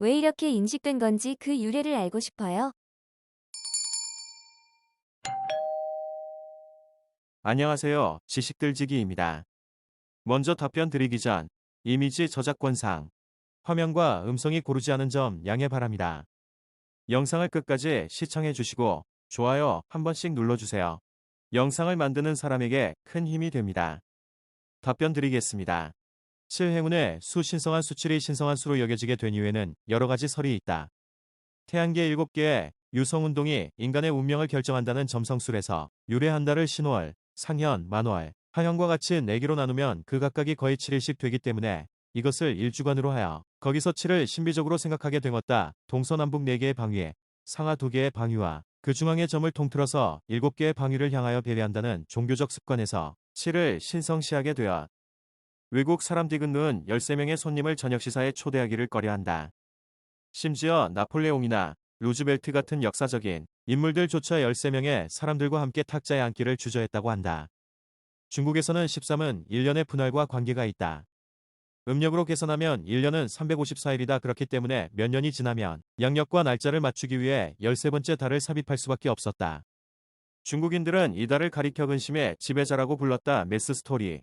왜 이렇게 인식된 건지 그 유래를 알고 싶어요. 안녕하세요. 지식들지기입니다. 먼저 답변 드리기 전 이미지 저작권상 화면과 음성이 고르지 않은 점 양해 바랍니다. 영상을 끝까지 시청해 주시고 좋아요 한 번씩 눌러주세요. 영상을 만드는 사람에게 큰 힘이 됩니다. 답변 드리겠습니다. 7행운의 수 신성한 수칠이 신성한 수로 여겨지게 된 이유에는 여러 가지 설이 있다. 태양계 7개의 유성운동이 인간의 운명을 결정한다는 점성술에서 유래한 달을 신월, 상현, 만월, 하현과 같이 4개로 나누면 그 각각이 거의 7일씩 되기 때문에 이것을 일주간으로 하여 거기서 7을 신비적으로 생각하게 되었다. 동서남북 4개의 방위에 상하 2개의 방위와 그 중앙의 점을 통틀어서 7개의 방위를 향하여 배회한다는 종교적 습관에서 7을 신성시하게 되었. 외국 사람 디근누은 13명의 손님을 저녁 시사에 초대하기를 꺼려한다. 심지어 나폴레옹이나 루즈벨트 같은 역사적인 인물들조차 13명의 사람들과 함께 탁자에 앉기를 주저했다고 한다. 중국에서는 13은 1년의 분할과 관계가 있다. 음력으로 계산하면 1년은 354일이다. 그렇기 때문에 몇 년이 지나면 양력과 날짜를 맞추기 위해 13번째 달을 삽입할 수밖에 없었다. 중국인들은 이 달을 가리켜 근심의 지배자라고 불렀다. 메스 스토리